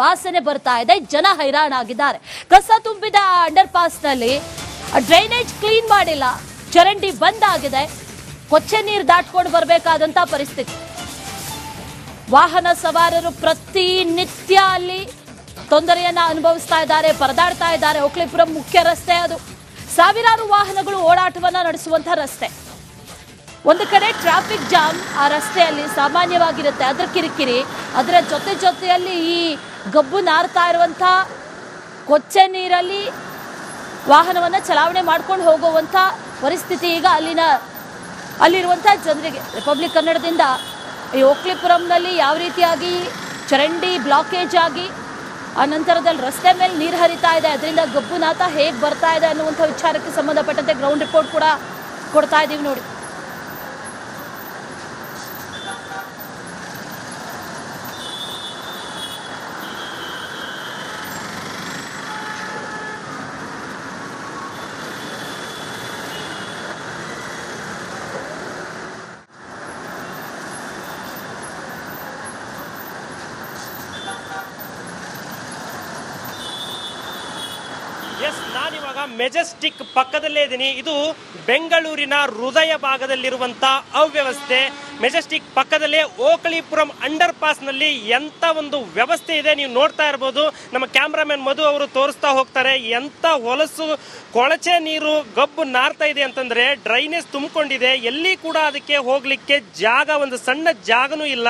ವಾಸನೆ ಬರ್ತಾ ಇದೆ. ಜನ ಹೈರಾಣ ಆಗಿದ್ದಾರೆ ಕಸ ತುಂಬಿದ ಅಂಡರ್ ಪಾಸ್ನಲ್ಲಿ ಡ್ರೈನೇಜ್ ಕ್ಲೀನ್ ಮಾಡಿಲ್ಲ. ಚರಂಡಿ ಬಂದ್ ಆಗಿದೆ. ಕೊಚ್ಚೆ ನೀರು ದಾಟ್ಕೊಂಡು ಬರಬೇಕಾದಂತ ಪರಿಸ್ಥಿತಿ. ವಾಹನ ಸವಾರರು ಪ್ರತಿನಿತ್ಯ ಅಲ್ಲಿ ತೊಂದರೆಯನ್ನ ಅನುಭವಿಸ್ತಾ ಇದ್ದಾರೆ, ಪರದಾಡ್ತಾ ಇದ್ದಾರೆ. ಒಕ್ಲಿಪುರಂ ಮುಖ್ಯ ರಸ್ತೆ ಅದು. ಸಾವಿರಾರು ವಾಹನಗಳು ಓಡಾಟವನ್ನ ನಡೆಸುವಂತಹ ರಸ್ತೆ. ಒಂದು ಕಡೆ ಟ್ರಾಫಿಕ್ ಜಾಮ್ ಆ ರಸ್ತೆಯಲ್ಲಿ ಸಾಮಾನ್ಯವಾಗಿರುತ್ತೆ. ಅದರ ಕಿರಿಕಿರಿ, ಅದರ ಜೊತೆ ಜೊತೆಯಲ್ಲಿ ಈ ಗಬ್ಬು ನಾರ್ತಾ ಇರುವಂಥ ಕೊಚ್ಚೆ ನೀರಲ್ಲಿ ವಾಹನವನ್ನು ಚಲಾವಣೆ ಮಾಡ್ಕೊಂಡು ಹೋಗುವಂಥ ಪರಿಸ್ಥಿತಿ ಈಗ ಅಲ್ಲಿನ, ಅಲ್ಲಿರುವಂಥ ಜನರಿಗೆ. ರಿಪಬ್ಲಿಕ್ ಕನ್ನಡದಿಂದ ಈ ಓಕ್ಲಿಪುರಂನಲ್ಲಿ ಯಾವ ರೀತಿಯಾಗಿ ಚರಂಡಿ ಬ್ಲಾಕೇಜ್ ಆಗಿ, ಆ ನಂತರದಲ್ಲಿ ರಸ್ತೆ ಮೇಲೆ ನೀರು ಹರಿತಾ ಇದೆ, ಅದರಿಂದ ಗಬ್ಬು ನಾತ ಹೇಗೆ ಬರ್ತಾ ಇದೆ ಅನ್ನುವಂಥ ವಿಚಾರಕ್ಕೆ ಸಂಬಂಧಪಟ್ಟಂತೆ ಗ್ರೌಂಡ್ ರಿಪೋರ್ಟ್ ಕೂಡ ಕೊಡ್ತಾ ಇದ್ದೀವಿ ನೋಡಿ. Yes. ನಾನಿವಾಗ ಮೆಜೆಸ್ಟಿಕ್ ಪಕ್ಕದಲ್ಲೇ ಇದ್ದೀನಿ. ಇದು ಬೆಂಗಳೂರಿನ ಹೃದಯ ಭಾಗದಲ್ಲಿರುವಂತ ಅವ್ಯವಸ್ಥೆ. ಮೆಜೆಸ್ಟಿಕ್ ಪಕ್ಕದಲ್ಲೇ ಓಕಳಿಪುರಂ ಅಂಡರ್ ಪಾಸ್ನಲ್ಲಿ ಎಂತ ಒಂದು ವ್ಯವಸ್ಥೆ ಇದೆ ನೀವು ನೋಡ್ತಾ ಇರ್ಬೋದು. ನಮ್ಮ ಕ್ಯಾಮ್ರಾಮನ್ ಮಧು ಅವರು ತೋರಿಸ್ತಾ ಹೋಗ್ತಾರೆ. ಎಂತ ಹೊಲಸು, ಕೊಳಚೆ ನೀರು, ಗಬ್ಬು ನಾರ್ತಾ ಇದೆ ಅಂತಂದ್ರೆ ಡ್ರೈನೇಜ್ ತುಂಬಿಕೊಂಡಿದೆ. ಎಲ್ಲಿ ಕೂಡ ಅದಕ್ಕೆ ಹೋಗ್ಲಿಕ್ಕೆ ಜಾಗ, ಒಂದು ಸಣ್ಣ ಜಾಗನೂ ಇಲ್ಲ.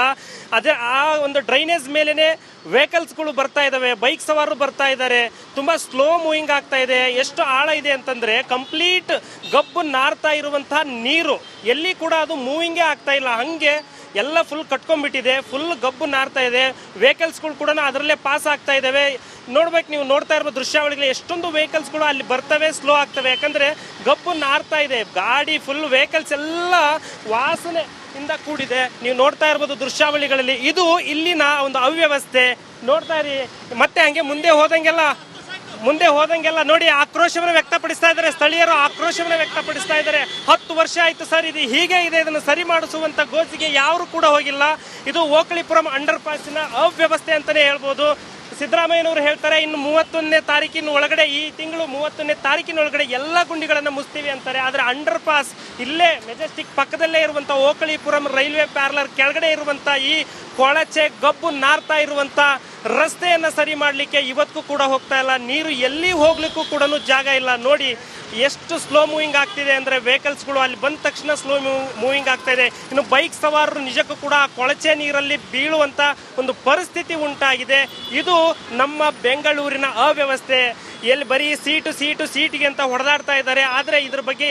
ಅದೇ ಆ ಒಂದು ಡ್ರೈನೇಜ್ ಮೇಲೇನೆ ವೆಹಿಕಲ್ಸ್ಗಳು ಬರ್ತಾ ಇದಾವೆ. ಬೈಕ್ ಸವಾರರು ಬರ್ತಾ ಇದ್ದಾರೆ. ತುಂಬಾ ಸ್ಲೋ ಮೂವಿಂಗ್ ಆಗ್ತಾ ಇದೆ. ಎಷ್ಟು ಆಳ ಇದೆ ಅಂತಂದ್ರೆ ಕಂಪ್ಲೀಟ್ ಗಬ್ಬು ನಾರ್ತಾ ಇರುವಂತಹ ನೀರು. ಎಲ್ಲಿ ಕೂಡ ಅದು ಮೂವಿಂಗೇ ಆಗ್ತಾ ಇಲ್ಲ. ಹಂಗೆ ಎಲ್ಲ ಫುಲ್ ಕಟ್ಕೊಂಡ್ಬಿಟ್ಟಿದೆ ಫುಲ್ ಗಬ್ಬು ನಾರ್ತಾ ಇದೆ. ವೆಹಿಕಲ್ಸ್ಗಳು ಕೂಡ ಅದರಲ್ಲೇ ಪಾಸ್ ಆಗ್ತಾ ಇದ್ದಾವೆ ನೋಡ್ಬೇಕು, ನೀವು ನೋಡ್ತಾ ಇರೋ ದೃಶ್ಯಾವಳಿಗಳು ಎಷ್ಟೊಂದು ವೆಹಿಕಲ್ಸ್ಗಳು ಅಲ್ಲಿ ಬರ್ತವೆ ಸ್ಲೋ ಆಗ್ತವೆ. ಯಾಕಂದ್ರೆ ಗಬ್ಬು ನಾರ್ತಾ ಇದೆ. ಗಾಡಿ ಫುಲ್ ವೆಹಿಕಲ್ಸ್ ಎಲ್ಲ ವಾಸನೆ ಇಂದ ಕೂಡಿದೆ. ನೀವು ನೋಡ್ತಾ ಇರ್ಬೋದು ದೃಶ್ಯಾವಳಿಗಳಲ್ಲಿ. ಇದು ಇಲ್ಲಿನ ಒಂದು ಅವ್ಯವಸ್ಥೆ. ನೋಡ್ತಾ ಇರಿ. ಮತ್ತೆ ಹಂಗೆ ಮುಂದೆ ಹೋದಂಗೆಲ್ಲ ಮುಂದೆ ಹೋದಂಗೆಲ್ಲ ನೋಡಿ ಆಕ್ರೋಶವನ್ನು ವ್ಯಕ್ತಪಡಿಸ್ತಾ ಇದ್ದಾರೆ. ಸ್ಥಳೀಯರು ಆಕ್ರೋಶವನ್ನು ವ್ಯಕ್ತಪಡಿಸ್ತಾ ಇದ್ದಾರೆ. ಹತ್ತು ವರ್ಷ ಆಯ್ತು ಸರ್, ಇದು ಹೀಗೆ ಇದೆ, ಇದನ್ನು ಸರಿ ಮಾಡಿಸುವಂತ ಗೋಜಿಗೆ ಯಾರು ಕೂಡ ಹೋಗಿಲ್ಲ. ಇದು ಓಕಳಿಪುರಂ ಅಂಡರ್ ಪಾಸಿನ ಅವ್ಯವಸ್ಥೆ ಅಂತಾನೆ ಹೇಳ್ಬೋದು. ಸಿದ್ದರಾಮಯ್ಯನವರು ಹೇಳ್ತಾರೆ, ಇನ್ನು ಮೂವತ್ತೊಂದನೇ ತಾರೀಕಿನ ಒಳಗಡೆ, ಈ ತಿಂಗಳು ಮೂವತ್ತೊಂದನೇ ತಾರೀಕಿನ ಒಳಗಡೆ ಎಲ್ಲ ಗುಂಡಿಗಳನ್ನು ಮುಚ್ತೀವಿ ಅಂತಾರೆ. ಆದರೆ ಅಂಡರ್ ಪಾಸ್ ಇಲ್ಲೇ, ಮೆಜೆಸ್ಟಿಕ್ ಪಕ್ಕದಲ್ಲೇ ಇರುವಂಥ ಓಕಳಿಪುರಂ ರೈಲ್ವೆ ಪ್ಯಾರ್ಲರ್ ಕೆಳಗಡೆ ಇರುವಂಥ ಈ ಕೊಳಚೆ ಗಬ್ಬು ನಾರ್ತಾ ಇರುವಂತ ರಸ್ತೆಯನ್ನ ಸರಿ ಮಾಡಲಿಕ್ಕೆ ಇವತ್ತಿಗೂ ಕೂಡ ಹೋಗ್ತಾ ಇಲ್ಲ. ನೀರು ಎಲ್ಲಿ ಹೋಗ್ಲಿಕ್ಕೂ ಕೂಡ ಜಾಗ ಇಲ್ಲ. ನೋಡಿ, ಎಷ್ಟು ಸ್ಲೋ ಮೂವಿಂಗ್ ಆಗ್ತಿದೆ ಅಂದರೆ ವೆಹಿಕಲ್ಸ್ಗಳು ಅಲ್ಲಿ ಬಂದ ತಕ್ಷಣ ಸ್ಲೋ ಮೂವಿಂಗ್ ಆಗ್ತಾ ಇದೆ. ಇನ್ನು ಬೈಕ್ ಸವಾರರು ನಿಜಕ್ಕೂ ಕೂಡ ಕೊಳಚೆ ನೀರಲ್ಲಿ ಬೀಳುವಂಥ ಒಂದು ಪರಿಸ್ಥಿತಿ ಉಂಟಾಗಿದೆ. ಇದು ನಮ್ಮ ಬೆಂಗಳೂರಿನ ಅವ್ಯವಸ್ಥೆ. ಎಲ್ಲಿ ಬರೀ ಸೀಟು ಸೀಟು, ಸೀಟಿಗೆ ಅಂತ ಹೊಡೆದಾಡ್ತಾ ಇದ್ದಾರೆ. ಆದರೆ ಇದ್ರ ಬಗ್ಗೆ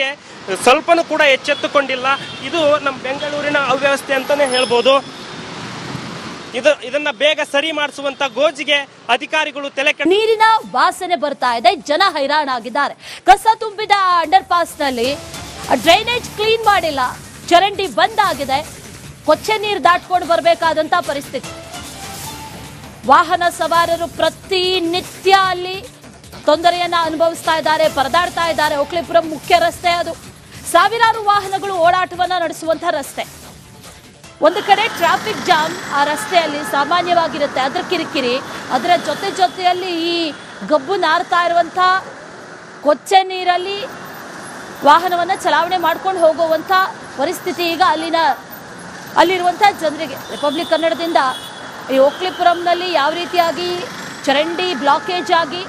ಸ್ವಲ್ಪನೂ ಕೂಡ ಎಚ್ಚೆತ್ತುಕೊಂಡಿಲ್ಲ. ಇದು ನಮ್ಮ ಬೆಂಗಳೂರಿನ ಅವ್ಯವಸ್ಥೆ ಅಂತಲೇ ಹೇಳ್ಬೋದು. ಇದು ಇದನ್ನ ಬೇಗ ಸರಿ ಮಾಡಿಸುವಂತ ಗೋಜಿಗೆ ಅಧಿಕಾರಿಗಳು ತಲೆ ನೀರಿನ ವಾಸನೆ ಬರ್ತಾ ಇದೆ. ಜನ ಹೈರಾಣಾಗಿದ್ದಾರೆ. ಕಸ ತುಂಬಿದ ಅಂಡರ್ ಪಾಸ್ನಲ್ಲಿ ಡ್ರೈನೇಜ್ ಕ್ಲೀನ್ ಮಾಡಿಲ್ಲ. ಚರಂಡಿ ಬಂದ್ ಆಗಿದೆ. ಕೊಚ್ಚೆ ನೀರು ದಾಟ್ಕೊಂಡು ಬರಬೇಕಾದಂತ ಪರಿಸ್ಥಿತಿ. ವಾಹನ ಸವಾರರು ಪ್ರತಿನಿತ್ಯ ಅಲ್ಲಿ ತೊಂದರೆಯನ್ನ ಅನುಭವಿಸ್ತಾ ಇದ್ದಾರೆ, ಪರದಾಡ್ತಾ ಇದ್ದಾರೆ. ಒಕ್ಲಿಪುರಂ ಮುಖ್ಯ ರಸ್ತೆ ಅದು. ಸಾವಿರಾರು ವಾಹನಗಳು ಓಡಾಟವನ್ನ ನಡೆಸುವಂತ ರಸ್ತೆ. ಒಂದು ಕಡೆ ಟ್ರಾಫಿಕ್ ಜಾಮ್ ಆ ರಸ್ತೆಯಲ್ಲಿ ಸಾಮಾನ್ಯವಾಗಿರುತ್ತೆ. ಅದರ ಕಿರಿಕಿರಿ, ಅದರ ಜೊತೆ ಜೊತೆಯಲ್ಲಿ ಈ ಗಬ್ಬು ನಾರ್ತಾ ಇರುವಂಥ ಕೊಚ್ಚೆ ನೀರಲ್ಲಿ ವಾಹನವನ್ನು ಚಲಾವಣೆ ಮಾಡ್ಕೊಂಡು ಹೋಗುವಂಥ ಪರಿಸ್ಥಿತಿ ಈಗ ಅಲ್ಲಿನ, ಅಲ್ಲಿರುವಂಥ ಜನರಿಗೆ. ರಿಪಬ್ಲಿಕ್ ಕನ್ನಡದಿಂದ ಈ ಓಕ್ಲಿಪುರಂನಲ್ಲಿ ಯಾವ ರೀತಿಯಾಗಿ ಚರಂಡಿ ಬ್ಲಾಕೇಜ್ ಆಗಿ,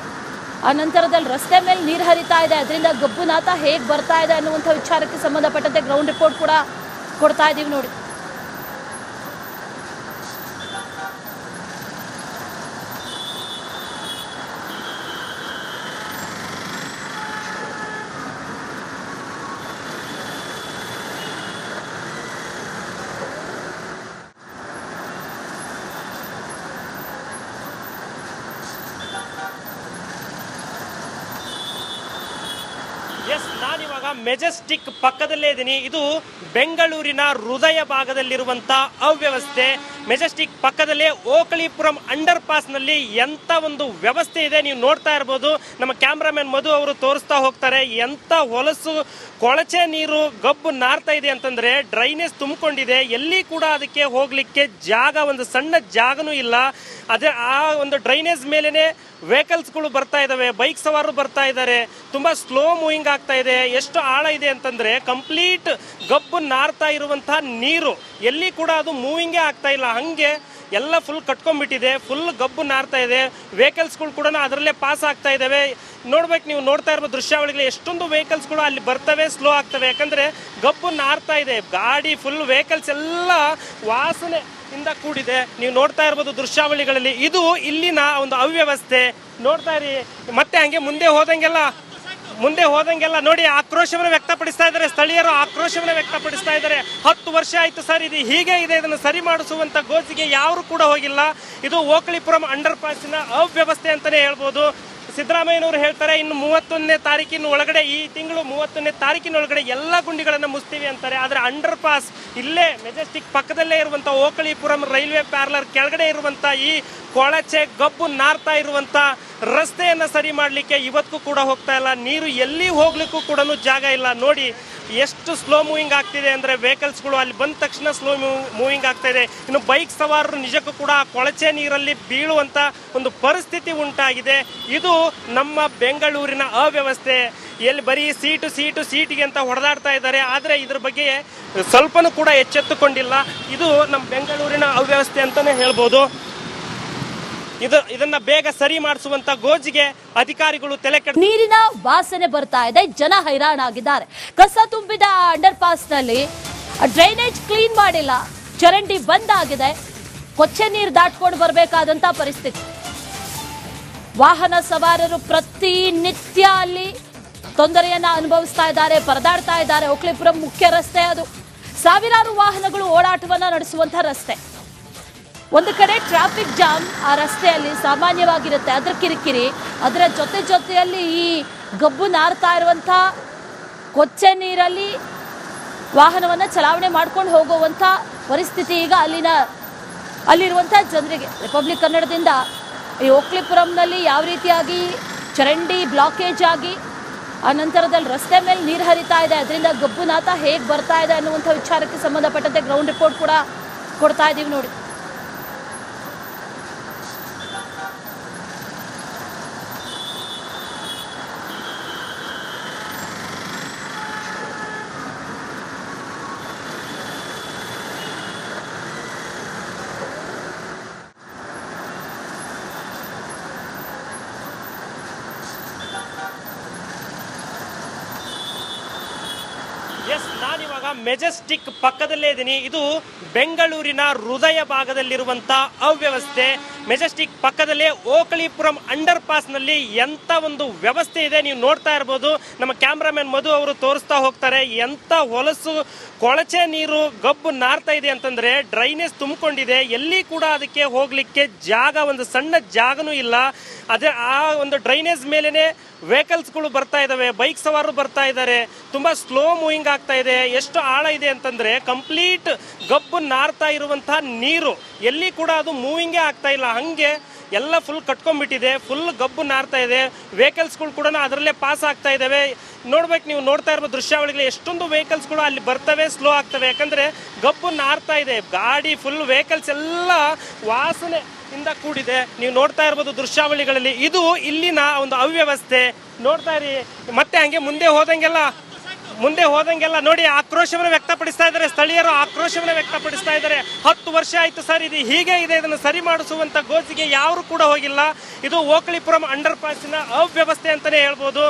ಆ ನಂತರದಲ್ಲಿ ರಸ್ತೆ ಮೇಲೆ ನೀರು ಹರಿತಾ ಇದೆ, ಅದರಿಂದ ಗಬ್ಬು ನಾತ ಹೇಗೆ ಬರ್ತಾ ಇದೆ ಅನ್ನುವಂಥ ವಿಚಾರಕ್ಕೆ ಸಂಬಂಧಪಟ್ಟಂತೆ ಗ್ರೌಂಡ್ ರಿಪೋರ್ಟ್ ಕೂಡ ಕೊಡ್ತಾ ಇದ್ದೀವಿ ನೋಡಿ. ನಾನಿವಾಗ ಮೆಜೆಸ್ಟಿಕ್ ಪಕ್ಕದಲ್ಲೇ ಇದ್ದೀನಿ. ಇದು ಬೆಂಗಳೂರಿನ ಹೃದಯ ಭಾಗದಲ್ಲಿರುವಂತ ಅವ್ಯವಸ್ಥೆ. ಮೆಜೆಸ್ಟಿಕ್ ಪಕ್ಕದಲ್ಲೇ ಓಕಳಿಪುರಂ ಅಂಡರ್ ಪಾಸ್ನಲ್ಲಿ ಎಂಥ ಒಂದು ವ್ಯವಸ್ಥೆ ಇದೆ ನೀವು ನೋಡ್ತಾ ಇರ್ಬೋದು. ನಮ್ಮ ಕ್ಯಾಮ್ರಾಮನ್ ಮಧು ಅವರು ತೋರಿಸ್ತಾ ಹೋಗ್ತಾರೆ. ಎಂಥ ಹೊಲಸು, ಕೊಳಚೆ ನೀರು, ಗಬ್ಬು ನಾರ್ತಾ ಇದೆ ಅಂತಂದ್ರೆ ಡ್ರೈನೇಜ್ ತುಂಬಿಕೊಂಡಿದೆ. ಎಲ್ಲಿ ಕೂಡ ಅದಕ್ಕೆ ಹೋಗ್ಲಿಕ್ಕೆ ಜಾಗ, ಒಂದು ಸಣ್ಣ ಜಾಗನೂ ಇಲ್ಲ. ಅದೇ ಆ ಒಂದು ಡ್ರೈನೇಜ್ ಮೇಲೇನೆ ವೆಹಿಕಲ್ಸ್ಗಳು ಬರ್ತಾ ಇದಾವೆ. ಬೈಕ್ ಸವಾರರು ಬರ್ತಾ ಇದ್ದಾರೆ ತುಂಬಾ ಸ್ಲೋ ಮೂವಿಂಗ್ ಆಗ್ತಾ ಇದೆ. ಎಷ್ಟು ಆಳ ಇದೆ ಅಂತಂದ್ರೆ ಕಂಪ್ಲೀಟ್ ಗಬ್ಬು ನಾರ್ತಾ ಇರುವಂತಹ ನೀರು. ಎಲ್ಲಿ ಕೂಡ ಅದು ಮೂವಿಂಗೇ ಆಗ್ತಾ ಇಲ್ಲ. ಹಂಗೆ ಎಲ್ಲ ಫುಲ್ ಕಟ್ಕೊಂಡ್ಬಿಟ್ಟಿದೆ ಫುಲ್ ಗಬ್ಬು ನಾರ್ತಾ ಇದೆ ವೆಹಿಕಲ್ಸ್ಗಳು ಕೂಡ ಅದರಲ್ಲೇ ಪಾಸ್ ಆಗ್ತಾ ಇದ್ದಾವೆ ನೋಡ್ಬೇಕು, ನೀವು ನೋಡ್ತಾ ಇರೋ ದೃಶ್ಯಾವಳಿಗಳು, ಎಷ್ಟೊಂದು ವೆಹಿಕಲ್ಸ್ಗಳು ಅಲ್ಲಿ ಬರ್ತವೆ ಸ್ಲೋ ಆಗ್ತವೆ. ಯಾಕಂದ್ರೆ ಗಬ್ಬು ನಾರ್ತಾ ಇದೆ, ಗಾಡಿ ಫುಲ್ ವೆಹಿಕಲ್ಸ್ ಎಲ್ಲ ವಾಸನೆ ಇಂದ ಕೂಡಿದೆ. ನೀವು ನೋಡ್ತಾ ಇರ್ಬೋದು ದೃಶ್ಯಾವಳಿಗಳಲ್ಲಿ. ಇದು ಇಲ್ಲಿನ ಒಂದು ಅವ್ಯವಸ್ಥೆ. ನೋಡ್ತಾ ಇರಿ. ಮತ್ತೆ ಹಂಗೆ ಮುಂದೆ ಹೋದಂಗೆಲ್ಲ ಮುಂದೆ ಹೋದಂಗೆಲ್ಲ ನೋಡಿ ಆಕ್ರೋಶವನ್ನು ವ್ಯಕ್ತಪಡಿಸ್ತಾ ಇದ್ದಾರೆ. ಸ್ಥಳೀಯರು ಆಕ್ರೋಶವನ್ನು ವ್ಯಕ್ತಪಡಿಸ್ತಾ ಇದ್ದಾರೆ. ಹತ್ತು ವರ್ಷ ಆಯ್ತು ಸರ್, ಇದು ಹೀಗೆ ಇದೆ, ಇದನ್ನು ಸರಿ ಮಾಡಿಸುವಂತ ಗೋಜಿಗೆ ಯಾರು ಕೂಡ ಹೋಗಿಲ್ಲ. ಇದು ಓಕಳಿಪುರಂ ಅಂಡರ್ ಪಾಸಿನ ಅವ್ಯವಸ್ಥೆ ಅಂತಾನೆ ಹೇಳ್ಬೋದು. ಸಿದ್ದರಾಮಯ್ಯನವರು ಹೇಳ್ತಾರೆ, ಇನ್ನು ಮೂವತ್ತೊಂದನೇ ತಾರೀಕಿನ ಒಳಗಡೆ, ಈ ತಿಂಗಳು ಮೂವತ್ತೊಂದನೇ ತಾರೀಕಿನ ಒಳಗಡೆ ಎಲ್ಲ ಗುಂಡಿಗಳನ್ನು ಮುಸ್ತೀವಿ ಅಂತಾರೆ. ಆದರೆ ಅಂಡರ್ ಪಾಸ್ ಇಲ್ಲೇ ಮೆಜೆಸ್ಟಿಕ್ ಪಕ್ಕದಲ್ಲೇ ಇರುವಂಥ ಓಕಳಿಪುರಂ ರೈಲ್ವೆ ಪ್ಯಾರ್ಲರ್ ಕೆಳಗಡೆ ಇರುವಂಥ ಈ ಕೊಳಚೆ ಗಬ್ಬು ನಾರ್ತಾ ಇರುವಂಥ ರಸ್ತೆಯನ್ನು ಸರಿ ಮಾಡಲಿಕ್ಕೆ ಇವತ್ತಿಗೂ ಕೂಡ ಹೋಗ್ತಾ ಇಲ್ಲ. ನೀರು ಎಲ್ಲಿ ಹೋಗ್ಲಿಕ್ಕೂ ಕೂಡ ಜಾಗ ಇಲ್ಲ. ನೋಡಿ, ಎಷ್ಟು ಸ್ಲೋ ಮೂವಿಂಗ್ ಆಗ್ತಿದೆ ಅಂದರೆ ವೆಹಿಕಲ್ಸ್ಗಳು ಅಲ್ಲಿ ಬಂದ ತಕ್ಷಣ ಸ್ಲೋ ಮೂವಿಂಗ್ ಆಗ್ತಾ ಇದೆ. ಇನ್ನು ಬೈಕ್ ಸವಾರರು ನಿಜಕ್ಕೂ ಕೂಡ ಆ ಕೊಳಚೆ ನೀರಲ್ಲಿ ಬೀಳುವಂಥ ಒಂದು ಪರಿಸ್ಥಿತಿ ಉಂಟಾಗಿದೆ. ಇದು ನಮ್ಮ ಬೆಂಗಳೂರಿನ ಅವ್ಯವಸ್ಥೆ. ಎಲ್ಲಿ ಬರೀ ಸೀಟು ಸೀಟು ಸೀಟಿಗೆ ಅಂತ ಹೊಡೆದಾಡ್ತಾ ಇದ್ದಾರೆ. ಆದರೆ ಇದ್ರ ಬಗ್ಗೆ ಸ್ವಲ್ಪನೂ ಕೂಡ ಎಚ್ಚೆತ್ತುಕೊಂಡಿಲ್ಲ. ಇದು ನಮ್ಮ ಬೆಂಗಳೂರಿನ ಅವ್ಯವಸ್ಥೆ ಅಂತಲೇ ಹೇಳ್ಬೋದು. ಇದು ಇದನ್ನ ಬೇಗ ಸರಿ ಮಾಡಿಸುವಂತ ಗೋಜಿಗೆ ಅಧಿಕಾರಿಗಳು ತಲೆ ನೀರಿನ ವಾಸನೆ ಬರ್ತಾ ಇದೆ. ಜನ ಹೈರಾಣಾಗಿದ್ದಾರೆ. ಕಸ ತುಂಬಿದ ಅಂಡರ್ ಪಾಸ್ನಲ್ಲಿ ಡ್ರೈನೇಜ್ ಕ್ಲೀನ್ ಮಾಡಿಲ್ಲ. ಚರಂಡಿ ಬಂದ್ ಆಗಿದೆ. ಕೊಚ್ಚೆ ನೀರು ದಾಟ್ಕೊಂಡು ಬರಬೇಕಾದಂತ ಪರಿಸ್ಥಿತಿ. ವಾಹನ ಸವಾರರು ಪ್ರತಿನಿತ್ಯ ಅಲ್ಲಿ ತೊಂದರೆಯನ್ನ ಅನುಭವಿಸ್ತಾ ಇದ್ದಾರೆ, ಪರದಾಡ್ತಾ ಇದ್ದಾರೆ. ಒಕ್ಲಿಪುರಂ ಮುಖ್ಯ ರಸ್ತೆ ಅದು. ಸಾವಿರಾರು ವಾಹನಗಳು ಓಡಾಟವನ್ನ ನಡೆಸುವಂತ ರಸ್ತೆ. ಒಂದು ಕಡೆ ಟ್ರಾಫಿಕ್ ಜಾಮ್ ಆ ರಸ್ತೆಯಲ್ಲಿ ಸಾಮಾನ್ಯವಾಗಿರುತ್ತೆ. ಅದರ ಕಿರಿಕಿರಿ, ಅದರ ಜೊತೆ ಜೊತೆಯಲ್ಲಿ ಈ ಗಬ್ಬು ನಾರ್ತಾ ಇರುವಂಥ ಕೊಚ್ಚೆ ನೀರಲ್ಲಿ ವಾಹನವನ್ನು ಚಲಾವಣೆ ಮಾಡ್ಕೊಂಡು ಹೋಗುವಂಥ ಪರಿಸ್ಥಿತಿ ಈಗ ಅಲ್ಲಿನ, ಅಲ್ಲಿರುವಂಥ ಜನರಿಗೆ. ರಿಪಬ್ಲಿಕ್ ಕನ್ನಡದಿಂದ ಈ ಓಕ್ಲಿಪುರಂನಲ್ಲಿ ಯಾವ ರೀತಿಯಾಗಿ ಚರಂಡಿ ಬ್ಲಾಕೇಜ್ ಆಗಿ, ಆ ನಂತರದಲ್ಲಿ ರಸ್ತೆ ಮೇಲೆ ನೀರು ಹರಿತಾ ಇದೆ, ಅದರಿಂದ ಗಬ್ಬು ನಾತ ಹೇಗೆ ಬರ್ತಾ ಇದೆ ಅನ್ನುವಂಥ ವಿಚಾರಕ್ಕೆ ಸಂಬಂಧಪಟ್ಟಂತೆ ಗ್ರೌಂಡ್ ರಿಪೋರ್ಟ್ ಕೂಡ ಕೊಡ್ತಾ ಇದ್ದೀವಿ ನೋಡಿ. ನಾನಿವಾಗ ಮೆಜೆಸ್ಟಿಕ್ ಪಕ್ಕದಲ್ಲೇ ಇದ್ದೀನಿ. ಇದು ಬೆಂಗಳೂರಿನ ಹೃದಯ ಭಾಗದಲ್ಲಿರುವಂತ ಅವ್ಯವಸ್ಥೆ. ಮೆಜೆಸ್ಟಿಕ್ ಪಕ್ಕದಲ್ಲೇ ಓಕಳಿಪುರಂ ಅಂಡರ್ ಪಾಸ್ನಲ್ಲಿ ಎಂಥ ಒಂದು ವ್ಯವಸ್ಥೆ ಇದೆ ನೀವು ನೋಡ್ತಾ ಇರ್ಬೋದು. ನಮ್ಮ ಕ್ಯಾಮ್ರಾಮನ್ ಮಧು ಅವರು ತೋರಿಸ್ತಾ ಹೋಗ್ತಾರೆ. ಎಂಥ ಹೊಲಸು, ಕೊಳಚೆ ನೀರು, ಗಬ್ಬು ನಾರ್ತಾ ಇದೆ ಅಂತಂದ್ರೆ ಡ್ರೈನೇಜ್ ತುಂಬಿಕೊಂಡಿದೆ. ಎಲ್ಲಿ ಕೂಡ ಅದಕ್ಕೆ ಹೋಗ್ಲಿಕ್ಕೆ ಜಾಗ, ಒಂದು ಸಣ್ಣ ಜಾಗನೂ ಇಲ್ಲ. ಅದೇ ಆ ಒಂದು ಡ್ರೈನೇಜ್ ಮೇಲೇನೆ ವೆಹಿಕಲ್ಸ್ಗಳು ಬರ್ತಾ ಇದಾವೆ. ಬೈಕ್ ಸವಾರರು ಬರ್ತಾ ಇದ್ದಾರೆ ತುಂಬಾ ಸ್ಲೋ ಮೂವಿಂಗ್ ಆಗ್ತಾ ಇದೆ. ಎಷ್ಟು ಆಳ ಇದೆ ಅಂತಂದ್ರೆ ಕಂಪ್ಲೀಟ್ ಗಬ್ಬು ನಾರ್ತಾ ಇರುವಂತಹ ನೀರು. ಎಲ್ಲಿ ಕೂಡ ಅದು ಮೂವಿಂಗೇ ಆಗ್ತಾ ಇಲ್ಲ. ಹಂಗೆ ಎಲ್ಲ ಫುಲ್ ಕಟ್ಕೊಂಡ್ಬಿಟ್ಟಿದೆ ಫುಲ್ ಗಬ್ಬು ನಾರ್ತಾ ಇದೆ ವೆಹಿಕಲ್ಸ್ಗಳು ಕೂಡ ಅದರಲ್ಲೇ ಪಾಸ್ ಆಗ್ತಾ ಇದ್ದಾವೆ ನೋಡ್ಬೇಕು, ನೀವು ನೋಡ್ತಾ ಇರೋ ದೃಶ್ಯಾವಳಿಗಳು, ಎಷ್ಟೊಂದು ವೆಹಿಕಲ್ಸ್ಗಳು ಅಲ್ಲಿ ಬರ್ತವೆ ಸ್ಲೋ ಆಗ್ತವೆ. ಯಾಕಂದ್ರೆ ಗಬ್ಬು ನಾರ್ತಾ ಇದೆ, ಗಾಡಿ ಫುಲ್ ವೆಹಿಕಲ್ಸ್ ಎಲ್ಲ ವಾಸನೆ ಇಂದ ಕೂಡಿದೆ. ನೀವು ನೋಡ್ತಾ ಇರ್ಬೋದು ದೃಶ್ಯಾವಳಿಗಳಲ್ಲಿ. ಇದು ಇಲ್ಲಿನ ಒಂದು ಅವ್ಯವಸ್ಥೆ. ನೋಡ್ತಾ ಇರಿ. ಮತ್ತೆ ಹಂಗೆ ಮುಂದೆ ಹೋದಂಗೆಲ್ಲ ಮುಂದೆ ಹೋದಂಗೆಲ್ಲ ನೋಡಿ ಆಕ್ರೋಶವನ್ನು ವ್ಯಕ್ತಪಡಿಸ್ತಾ ಇದ್ದಾರೆ. ಸ್ಥಳೀಯರು ಆಕ್ರೋಶವನ್ನು ವ್ಯಕ್ತಪಡಿಸ್ತಾ ಇದ್ದಾರೆ. ಹತ್ತು ವರ್ಷ ಆಯ್ತು ಸರ್, ಇದು ಹೀಗೆ ಇದೆ, ಇದನ್ನು ಸರಿ ಮಾಡಿಸುವಂತ ಗೋಜಿಗೆ ಯಾರು ಕೂಡ ಹೋಗಿಲ್ಲ. ಇದು ಓಕಳಿಪುರಂ ಅಂಡರ್ ಪಾಸಿನ ಅವ್ಯವಸ್ಥೆ ಅಂತಾನೆ ಹೇಳ್ಬೋದು.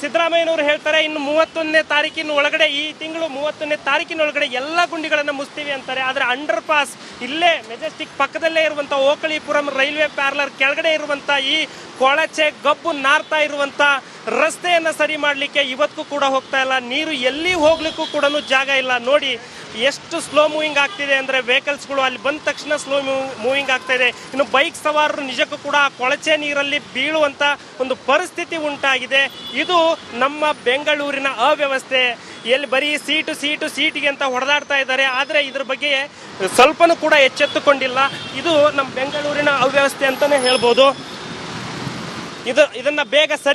ಸಿದ್ದರಾಮಯ್ಯನವರು ಹೇಳ್ತಾರೆ, ಇನ್ನು ಮೂವತ್ತೊಂದನೇ ತಾರೀಕಿನ ಒಳಗಡೆ, ಈ ತಿಂಗಳು ಮೂವತ್ತೊಂದನೇ ತಾರೀಕಿನ ಒಳಗಡೆ ಎಲ್ಲ ಗುಂಡಿಗಳನ್ನು ಮುಸ್ತೀವಿ ಅಂತಾರೆ. ಆದರೆ ಅಂಡರ್ ಪಾಸ್ ಇಲ್ಲೇ ಮೆಜೆಸ್ಟಿಕ್ ಪಕ್ಕದಲ್ಲೇ ಇರುವಂಥ ಓಕಳಿಪುರಂ ರೈಲ್ವೆ ಪ್ಯಾರ್ಲರ್ ಕೆಳಗಡೆ ಇರುವಂಥ ಈ ಕೊಳಚೆ ಗಬ್ಬು ನಾರ್ತಾ ಇರುವಂತ ರಸ್ತೆಯನ್ನು ಸರಿ ಮಾಡಲಿಕ್ಕೆ ಇವತ್ತು ಕೂಡ ಹೋಗ್ತಾ ಇಲ್ಲ. ನೀರು ಎಲ್ಲಿ ಹೋಗ್ಲಿಕ್ಕೂ ಕೂಡ ಜಾಗ ಇಲ್ಲ. ನೋಡಿ, ಎಷ್ಟು ಸ್ಲೋ ಮೂವಿಂಗ್ ಆಗ್ತಿದೆ ಅಂದರೆ ವೆಹಿಕಲ್ಸ್ಗಳು ಅಲ್ಲಿ ಬಂದ ತಕ್ಷಣ ಸ್ಲೋ ಮೂವಿಂಗ್ ಆಗ್ತಾ ಇದೆ. ಇನ್ನು ಬೈಕ್ ಸವಾರರು ನಿಜಕ್ಕೂ ಕೂಡ ಆ ಕೊಳಚೆ ನೀರಲ್ಲಿ ಬೀಳುವಂಥ ಒಂದು ಪರಿಸ್ಥಿತಿ ಉಂಟಾಗಿದೆ. ಇದು ನಮ್ಮ ಬೆಂಗಳೂರಿನ ಅವ್ಯವಸ್ಥೆ. ಎಲ್ಲಿ ಬರೀ ಸೀಟು ಸೀಟು ಸೀಟಿಗೆ ಅಂತ ಹೊಡೆದಾಡ್ತಾ ಇದ್ದಾರೆ. ಆದರೆ ಇದ್ರ ಬಗ್ಗೆ ಸ್ವಲ್ಪನೂ ಕೂಡ ಎಚ್ಚೆತ್ತುಕೊಂಡಿಲ್ಲ. ಇದು ನಮ್ಮ ಬೆಂಗಳೂರಿನ ಅವ್ಯವಸ್ಥೆ ಅಂತಾನೆ ಹೇಳ್ಬೋದು. ಇದು ಇದನ್ನ ಬೇಗ ಸರಿ